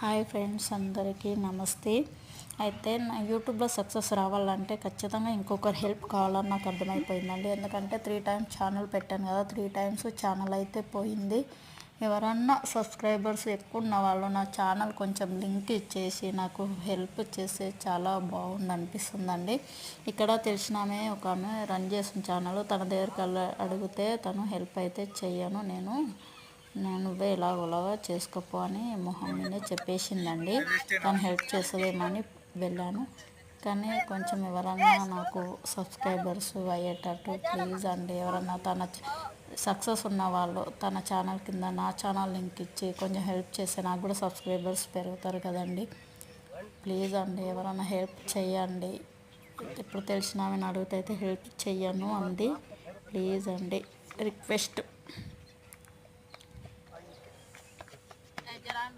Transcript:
Hi friends అందరికీ నమస్తే. అయితే నా యూట్యూబ్లో సక్సెస్ రావాలంటే ఖచ్చితంగా ఇంకొకరు హెల్ప్ కావాలని నాకు అర్థమైపోయిందండి. ఎందుకంటే త్రీ టైమ్స్ ఛానల్ పెట్టాను కదా త్రీ టైమ్స్ ఛానల్ అయితే పోయింది. ఎవరన్నా సబ్స్క్రైబర్స్ ఎక్కువ ఉన్న వాళ్ళు నా ఛానల్ కొంచెం లింక్ ఇచ్చేసి నాకు హెల్ప్ చేస్తే చాలా బాగుంది అనిపిస్తుందండి ఇక్కడ తెలిసినామే ఒక ఆమె రన్ చేసిన ఛానల్ తన దగ్గరికి అడిగితే తను హెల్ప్ అయితే చేయను నేను నువ్వే ఉలవా చేసుకోపో అని మొహం మీద చెప్పేసిందండి. తను హెల్ప్ చేస్తుందేమని వెళ్ళాను. కానీ కొంచెం ఎవరన్నా నాకు సబ్స్క్రైబర్స్ అయ్యేటట్టు ప్లీజ్ అండి ఎవరన్నా తన సక్సెస్ ఉన్న వాళ్ళు తన ఛానల్ కింద నా ఛానల్ లింక్ ఇచ్చి కొంచెం హెల్ప్ చేస్తే నాకు కూడా సబ్స్క్రైబర్స్ పెరుగుతారు కదండి. ప్లీజ్ అండి ఎవరైనా హెల్ప్ చేయండి ఇప్పుడు తెలిసిన ఆమెను అడిగితే అయితే హెల్ప్ చెయ్యను అంది. ప్లీజ్ అండి రిక్వెస్ట్.